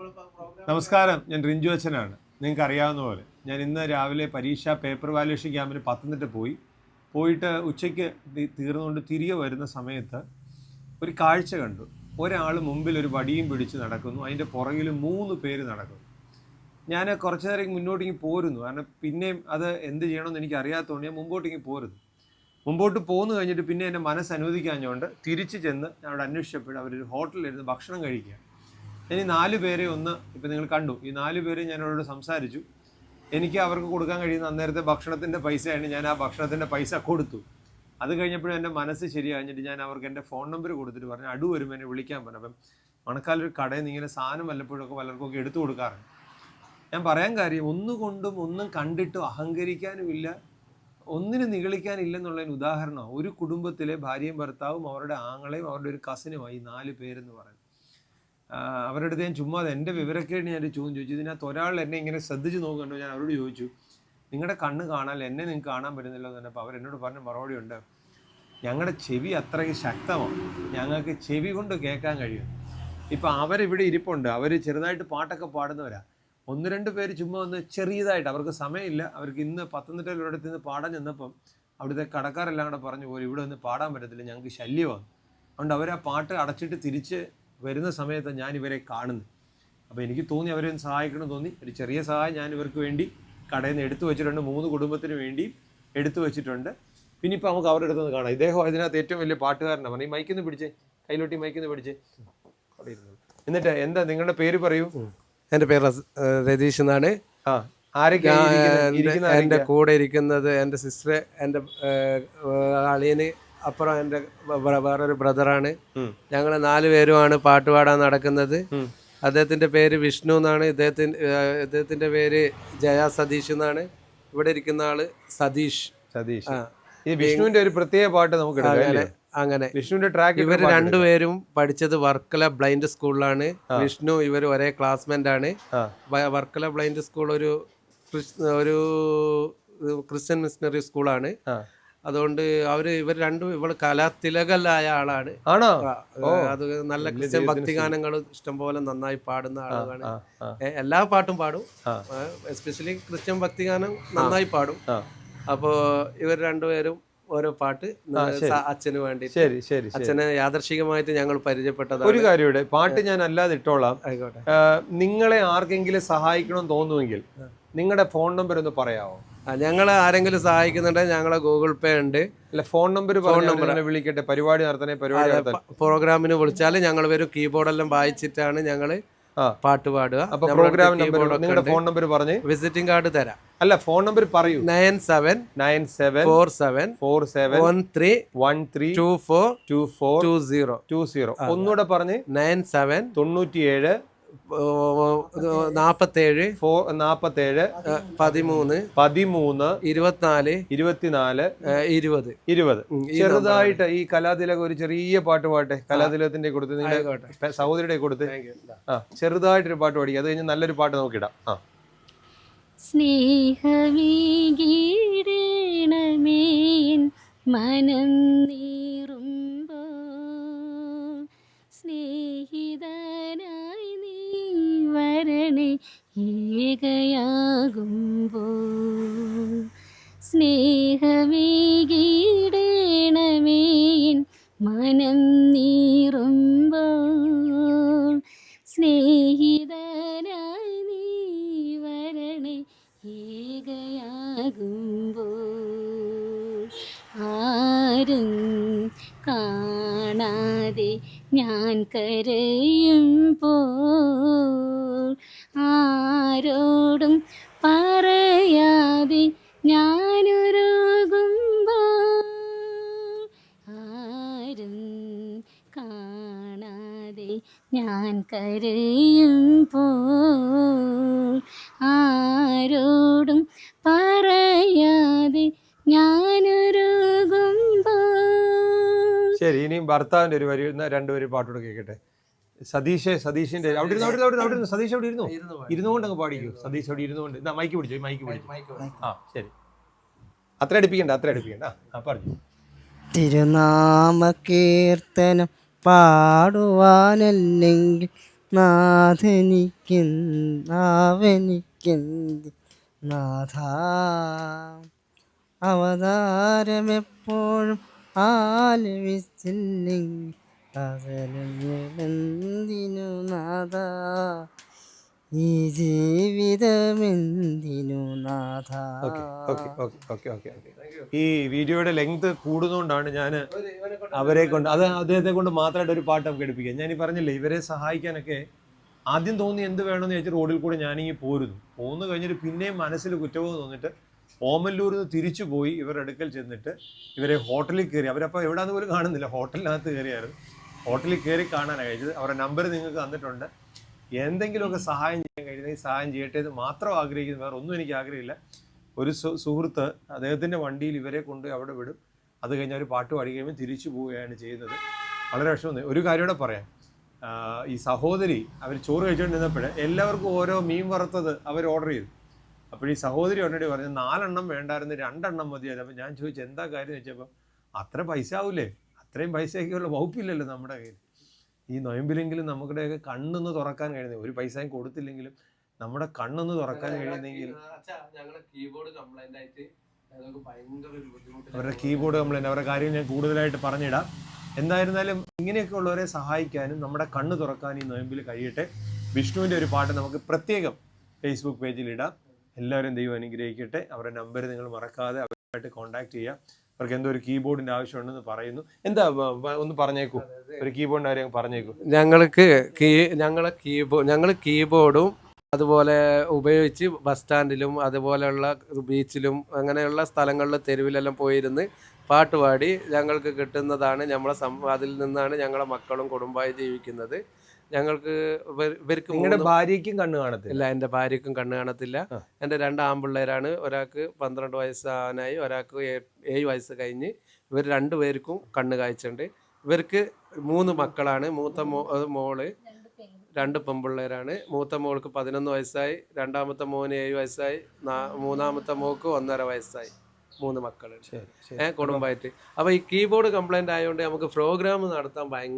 നമസ്കാരം. ഞാൻ റിഞ്ചു അച്ഛനാണ്. നിങ്ങൾക്ക് അറിയാവുന്ന പോലെ. ഞാൻ ഇന്ന് രാവിലെ പരീക്ഷ പേപ്പർ വാല്യൂഷൻ ക്യാമ്പിന് പത്തനംതിട്ട പോയി. പോയിട്ട് ഉച്ചയ്ക്ക് തീർന്നുകൊണ്ട് തിരികെ വരുന്ന സമയത്ത് ഒരു കാഴ്ച കണ്ടു. ഒരാൾ മുമ്പിൽ ഒരു വടിയും പിടിച്ച് നടക്കുന്നു. അതിന്റെ പുറകിൽ മൂന്ന് പേര് നടക്കുന്നു. ഞാൻ കുറച്ച് നേരം മുന്നോട്ടേക്ക് പോരുന്നു. കാരണം പിന്നെയും അത് എന്ത് ചെയ്യണമെന്ന് എനിക്ക് അറിയാത്തതുകൊണ്ട് ഞാൻ മുമ്പോട്ടേക്ക് പോരുന്നു. മുമ്പോട്ട് പോന്നു കഴിഞ്ഞിട്ട് പിന്നെ എന്റെ മനസ്സ് അനുവദിക്കാഞ്ഞുകൊണ്ട് തിരിച്ച് ചെന്ന് ഞാൻ അവിടെ അന്വേഷിച്ചപ്പോൾ അവരൊരു ഹോട്ടലിലിരുന്ന് ഭക്ഷണം കഴിക്കുക ഇനി നാല് പേരെ ഒന്ന് ഇപ്പം നിങ്ങൾ കണ്ടു. ഈ നാല് പേരെ ഞാൻ അവരോട് സംസാരിച്ചു. എനിക്ക് അവർക്ക് കൊടുക്കാൻ കഴിയുന്ന അന്നേരത്തെ ഭക്ഷണത്തിന്റെ പൈസയാണ് ഞാൻ ആ ഭക്ഷണത്തിന്റെ പൈസ കൊടുത്തു. അത് കഴിഞ്ഞപ്പോഴും എന്റെ മനസ്സ് ശരിയാഞ്ഞിട്ട് ഞാൻ അവർക്ക് എന്റെ ഫോൺ നമ്പർ കൊടുത്തിട്ട് പറഞ്ഞു അടു വരുമ്പോൾ എന്നെ വിളിക്കാൻ പറഞ്ഞു. അപ്പം മണക്കാലൊരു കടയിൽ നിന്ന് ഇങ്ങനെ സാധനം വല്ലപ്പോഴൊക്കെ പലർക്കൊക്കെ എടുത്തു കൊടുക്കാറുണ്ട്. ഞാൻ പറയാൻ കാര്യം ഒന്നുകൊണ്ടും ഒന്നും കണ്ടിട്ടും അഹങ്കരിക്കാനുമില്ല ഒന്നിനു നിഗളിക്കാനില്ലെന്നുള്ളതിന് ഉദാഹരണമാണ്. ഒരു കുടുംബത്തിലെ ഭാര്യയും ഭർത്താവും അവരുടെ ആങ്ങളെയും അവരുടെ ഒരു കസിനുമായി നാല് പേരെന്ന് പറയുന്നത്. അവരുടെ അടുത്ത് ഞാൻ ചുമ്മാ എന്റെ വിവരക്കേട് ഞാൻ ചോദ്യം ചോദിച്ചു ഇതിനകത്ത് ഒരാൾ എന്നെ ഇങ്ങനെ ശ്രദ്ധിച്ച് നോക്കുന്നുണ്ടോ? ഞാൻ അവരോട് ചോദിച്ചു. നിങ്ങളുടെ കണ്ണ് കാണാൻ എന്നെ നിങ്ങൾക്ക് കാണാൻ പറ്റുന്നില്ല എന്ന് പറഞ്ഞപ്പോൾ അവരെന്നോട് പറഞ്ഞ മറുപടി ഉണ്ട്. ഞങ്ങളുടെ ചെവി അത്രയ്ക്ക് ശക്തമാണ്. ഞങ്ങൾക്ക് ചെവി കൊണ്ട് കേൾക്കാൻ കഴിയും. ഇപ്പം അവരിവിടെ ഇരിപ്പുണ്ട്. അവർ ചെറുതായിട്ട് പാട്ടൊക്കെ പാടുന്നവരാ. ഒന്ന് രണ്ട് പേര് ചുമ്മാ ഒന്ന് ചെറിയതായിട്ട് അവർക്ക് സമയമില്ല. അവർക്ക് ഇന്ന് പത്തനംതിട്ടയിൽ ഒരിടത്ത് നിന്ന് പാടാൻ ചെന്നപ്പം അവിടുത്തെ കടക്കാരെല്ലാം കൂടെ പറഞ്ഞു പോലും ഇവിടെ ഒന്ന് പാടാൻ പറ്റത്തില്ല. ഞങ്ങൾക്ക് ശല്യമാണ്. അതുകൊണ്ട് അവർ ആ പാട്ട് അടച്ചിട്ട് തിരിച്ച് വരുന്ന സമയത്ത് ഞാൻ ഇവരെ കാണുന്നു. അപ്പോൾ എനിക്ക് തോന്നി അവരെ ഒന്ന് സഹായിക്കണം തോന്നി. ഒരു ചെറിയ സഹായം ഞാൻ ഇവർക്ക് വേണ്ടി കടയിൽ നിന്ന് എടുത്തു വെച്ചിട്ടുണ്ട്. മൂന്ന് കുടുംബത്തിന് വേണ്ടി എടുത്തു വെച്ചിട്ടുണ്ട്. പിന്നെ ഇപ്പോൾ നമുക്ക് അവരുടെ അടുത്ത് നിന്ന് കാണാം. ഇദ്ദേഹം അതിനകത്ത് ഏറ്റവും വലിയ പാട്ടുകാരനാണ്. പറഞ്ഞു ഈ മൈക്കിന്ന് പിടിച്ചേ. കൈലോട്ടി മൈക്കിന്ന് പിടിച്ചേ. എന്നിട്ട് എന്താ നിങ്ങളുടെ പേര് പറയൂ? എന്റെ പേര് രതീഷ് എന്നാണ്. ആ ആരൊക്കെയാണ് എന്റെ- കൂടെ ഇരിക്കുന്നത് എന്റെ സിസ്റ്റർ എന്റെ അളിയന് അപ്പുറം എന്റെ വേറൊരു ബ്രദറാണ്. ഞങ്ങൾ നാല് പേരുമാണ് പാട്ട് പാടാൻ നടക്കുന്നത്. അദ്ദേഹത്തിന്റെ പേര് വിഷ്ണു എന്നാണ്. അദ്ദേഹത്തിന്റെ പേര് ജയ സതീഷ് എന്നാണ്. ഇവിടെ ഇരിക്കുന്ന ആൾ സതീഷ്. സതീഷ്. ഈ വിഷ്ണുവിന്റെ ഒരു പ്രത്യേക പാട്ട് നമുക്ക് അങ്ങനെ വിഷ്ണുവിന്റെ ട്രാക്ക് ഇവർ രണ്ടുപേരും പഠിച്ചത് വർക്കല ബ്ലൈൻഡ് സ്കൂളിലാണ്. വിഷ്ണു ഇവർ ഒരേ ക്ലാസ്മേറ്റ് ആണ്. വർക്കല ബ്ലൈൻഡ് സ്കൂൾ ഒരു ഒരു ക്രിസ്ത്യൻ മിഷണറി സ്കൂളാണ്. അതുകൊണ്ട് അവർ ഇവർ രണ്ടും ഇവൾ കലാതിലകലായ ആളാണ്. ആണോ? അത് നല്ല ക്രിസ്ത്യൻ ഭക്തിഗാനങ്ങൾ ഇഷ്ടംപോലെ നന്നായി പാടുന്ന ആളുകളാണ് ആ, ആ, എ- എല്ലാ പാട്ടും പാടും. എസ്പെഷ്യലി ക്രിസ്ത്യൻ ഭക്തിഗാനം നന്നായി പാടും. അപ്പോ ഇവർ രണ്ടുപേരും ഓരോ പാട്ട് അച്ഛന് വേണ്ടി ശരി ശരി അച്ഛനെ യാദർശികമായിട്ട് ഞങ്ങൾ പരിചയപ്പെട്ടത് ഒരു കാര്യം ഇവിടെ പാട്ട് ഞാൻ അല്ലാതെ ഇട്ടോളാം. ആയിക്കോട്ടെ. നിങ്ങളെ ആർക്കെങ്കിലും സഹായിക്കണം തോന്നുമെങ്കിൽ നിങ്ങളുടെ ഫോൺ നമ്പർ ഒന്ന് പറയാമോ ഞങ്ങൾ ആരെങ്കിലും സഹായിക്കുന്നുണ്ടെങ്കിൽ ഞങ്ങളെ ഗൂഗിൾ പേ ഉണ്ട്. അല്ല ഫോൺ നമ്പർ ഫോൺ നമ്പർ. വിളിക്കട്ടെ പരിപാടി നടത്തണേ പരിപാടി പ്രോഗ്രാമിന് വിളിച്ചാൽ ഞങ്ങൾ വരും. കീബോർഡെല്ലാം വായിച്ചിട്ടാണ് ഞങ്ങൾ പാട്ട് പാടുക. അപ്പൊ പ്രോഗ്രാം നമ്പർ നിങ്ങളുടെ ഫോൺ നമ്പർ പറഞ്ഞ്. വിസിറ്റിംഗ് കാർഡ് തരാം. അല്ല ഫോൺ നമ്പർ പറയൂ. Nine seven nine seven four seven four seven one three one three two four two four two zero. Two zero. ഒന്നുകൂടെ പറഞ്ഞ് നയൻ സെവൻ തൊണ്ണൂറ്റിയേഴ് നാൽപ്പത്തേഴ് ഫോ നാപ്പത്തേഴ് പതിമൂന്ന് പതിമൂന്ന് ഇരുപത്തിനാല് ഇരുപത്തിനാല് ഇരുപത്. ഇരുപത്. ചെറുതായിട്ട് ഈ കലാതിലക ഒരു ചെറിയ പാട്ട് പാട്ടെ? കലാതിലകത്തിന്റെ കൊടുത്ത് നിങ്ങളുടെ സഹോദരിയുടെ കൊടുത്ത്? ആ ചെറുതായിട്ടൊരു പാട്ട് പാടിക്കുക അത് കഴിഞ്ഞ് നല്ലൊരു പാട്ട് നമുക്കിടാം. ആ. സ്നേഹമീകീടണമേൻ മനം നീറുമ്പോ സ്നേഹിത ഏകയാകുമ്പോൾ സ്നേഹമീകീടണമേൻ മനം നീറുമ്പോൾ സ്നേഹിതനായി നീ വരണേ ഏകയാകുമ്പോൾ ആരും കാണാതെ ഞാൻ കരയുമ്പോൾ ആരോടും പറയാതെ ഞാനൊരുകുമ്പോൾ ആരും കാണാതെ ഞാൻ കരയുമ്പോൾ ആരോടും പറയാതെ ഞാനൊരുകുമ്പോൾ ശരി ഇനിയും ഭർത്താവിന്റെ ഒരു വരി രണ്ടുപേര് പാട്ടോട് കേൾക്കട്ടെ. സതീഷ് സതീഷിന്റെ അവിടെ ഇരുന്ന് അവിടെ ഇരുന്ന് അവിടെ ഇരുന്നു അവിടെ ഇരുന്ന്? സതീഷ് അവിടെ ഇരുന്നു ഇരുന്നുകൊണ്ട് അങ്ങ് പാടിക്കൂ സതീഷ് അവിടെ ഇരുന്നുകൊണ്ട്. എന്നാ മൈക്ക് പിടിച്ചു മൈക്ക് പിടിച്ചു. ആ ശരി. അത്ര അടുപ്പിക്കണ്ട അത്ര അടുപ്പിക്കണ്ട. ആ, പറഞ്ഞു. തിരുനാമ കീർത്തനം പാടുവാനല്ലെങ്കിൽ നാഥനിക്കെന്താവനിക്കെന്ത് നാഥ അവതാരമെപ്പോഴും ആലപിച്ചില്ലെങ്കിൽ പകരമെന്തിനു നാഥ ഈ ജീവിതമെന്തിനു നാഥ ഈ വീഡിയോയുടെ ലെങ്ത് കൂടുന്നതുകൊണ്ടാണ് ഞാൻ അവരെ കൊണ്ട് അത് അദ്ദേഹത്തെ കൊണ്ട് മാത്രമായിട്ട് ഒരു പാട്ട് നമുക്ക് എടുപ്പിക്കാം. ഞാൻ ഈ പറഞ്ഞില്ലേ ഇവരെ സഹായിക്കാനൊക്കെ ആദ്യം തോന്നി എന്ത് വേണമെന്ന് ചോദിച്ചാൽ റോഡിൽ കൂടെ ഞാനിങ്ങി പോരുന്നു. പോന്നു കഴിഞ്ഞിട്ട് പിന്നെയും മനസ്സിൽ കുറ്റവും തോന്നിട്ട് ഓമല്ലൂരിൽ നിന്ന് തിരിച്ചു പോയി ഇവരുടെ അടുക്കൽ ചെന്നിട്ട് ഇവരെ ഹോട്ടലിൽ കയറി. അവരപ്പോൾ എവിടെയാണെന്ന് പോലും കാണുന്നില്ല. ഹോട്ടലിനകത്ത് കയറിയായിരുന്നു. ഹോട്ടലിൽ കയറി കാണാനാണ് കഴിച്ചത്. അവരുടെ നമ്പർ നിങ്ങൾക്ക് തന്നിട്ടുണ്ട്. എന്തെങ്കിലുമൊക്കെ സഹായം ചെയ്യാൻ കഴിയുന്നെങ്കിൽ സഹായം ചെയ്യട്ടെ എന്ന് മാത്രം ആഗ്രഹിക്കുന്നു. വേറെ ഒന്നും എനിക്ക് ആഗ്രഹമില്ല. ഒരു സുഹൃത്ത് അദ്ദേഹത്തിന്റെ വണ്ടിയിൽ ഇവരെ കൊണ്ട് അവിടെ വിടും. അത് കഴിഞ്ഞ് അവർ പാട്ട് പാടി കഴിയുമ്പോൾ തിരിച്ചു പോവുകയാണ് ചെയ്യുന്നത്. വളരെ വിഷമം. ഒരു കാര്യം കൂടെ പറയാം. ഈ സഹോദരി അവർ ചോറ് കഴിച്ചുകൊണ്ടിരുന്നപ്പോൾ എല്ലാവർക്കും ഓരോ മീൻ വറുത്തത് അവർ ഓർഡർ ചെയ്തു. അപ്പോൾ ഈ സഹോദരി ഉടനടി പറഞ്ഞു നാലെണ്ണം വേണ്ടായിരുന്നു രണ്ടെണ്ണം മതിയായിരുന്നു. അപ്പോൾ ഞാൻ ചോദിച്ചു എന്താ കാര്യം? എന്ന് വെച്ചപ്പോൾ അത്ര പൈസ ആവൂലേ? അത്രയും പൈസയൊക്കെയുള്ള വകുപ്പില്ലല്ലോ നമ്മുടെ കയ്യിൽ. ഈ നൊയമ്പിലെങ്കിലും നമ്മുടെയൊക്കെ കണ്ണൊന്ന് തുറക്കാൻ കഴിയുന്നത് ഒരു പൈസയും കൊടുത്തില്ലെങ്കിലും നമ്മുടെ കണ്ണൊന്ന് തുറക്കാൻ കഴിയുന്നെങ്കിൽ അവരുടെ കീബോർഡ് കംപ്ലൈന്റ് അവരുടെ കാര്യം ഞാൻ കൂടുതലായിട്ട് പറഞ്ഞിടാം. എന്തായിരുന്നാലും ഇങ്ങനെയൊക്കെ ഉള്ളവരെ സഹായിക്കാനും നമ്മുടെ കണ്ണ് തുറക്കാനും ഈ നോയമ്പിൽ കഴിയട്ടെ. വിഷ്ണുവിന്റെ ഒരു പാട്ട് നമുക്ക് പ്രത്യേകം ഫേസ്ബുക്ക് പേജിൽ ഇടാം. എല്ലാവരും ദൈവം അനുഗ്രഹിക്കട്ടെ. അവരുടെ നമ്പർ നിങ്ങൾ മറക്കാതെ അവരുമായിട്ട് കോൺടാക്ട് ചെയ്യുക അവർക്ക് എന്തോ ഒരു കീബോർഡിന്റെ ആവശ്യമുണ്ടെന്ന് പറയുന്നു. എന്താ ഒന്ന് പറഞ്ഞേക്കൂ. ഒരു കീബോർഡിന്റെ കാര്യം പറഞ്ഞേക്കൂ. ഞങ്ങൾക്ക് കീ ഞങ്ങളെ കീബോർഡ് ഞങ്ങൾ കീബോർഡും അതുപോലെ ഉപയോഗിച്ച് ബസ് സ്റ്റാൻഡിലും അതുപോലെയുള്ള ബീച്ചിലും അങ്ങനെയുള്ള സ്ഥലങ്ങളിൽ തെരുവിലെല്ലാം പോയിരുന്ന് പാട്ടുപാടി ഞങ്ങൾക്ക് കിട്ടുന്നതാണ് നമ്മളെ സം അതിൽ നിന്നാണ് ഞങ്ങളെ മക്കളും കുടുംബമായി ജീവിക്കുന്നത്. ഞങ്ങൾക്ക് ഇവർക്ക് നിങ്ങളുടെ ഭാര്യയ്ക്കും കണ്ണ് കാണത്തില്ല? ഇല്ല എന്റെ ഭാര്യക്കും കണ്ണ് കാണത്തില്ല. എന്റെ എന്റെ രണ്ട് ആൺപിള്ളേരാണ്. ഒരാൾക്ക് പന്ത്രണ്ട് വയസ്സാനായി ഒരാൾക്ക് ഏഴ് വയസ്സ് കഴിഞ്ഞ് ഇവർ രണ്ടുപേർക്കും കണ്ണ് കാഴ്ചയുണ്ട്. ഇവർക്ക് മൂന്ന് മക്കളാണ്. മൂത്ത മോ മോൾ രണ്ട് പെമ്പിള്ളേരാണ് മൂത്ത മോൾക്ക് പതിനൊന്ന് വയസ്സായി രണ്ടാമത്തെ മോന് ഏഴ് വയസ്സായി മൂന്നാമത്തെ മോക്ക് ഒന്നര വയസ്സായി. മൂന്ന് മക്കളുണ്ട്. ഏഹ് കുടുംബമായിട്ട്. അപ്പോൾ ഈ കീബോർഡ് കംപ്ലൈന്റ് ആയതുകൊണ്ട് നമുക്ക് പ്രോഗ്രാം നടത്താൻ ഭയങ്കര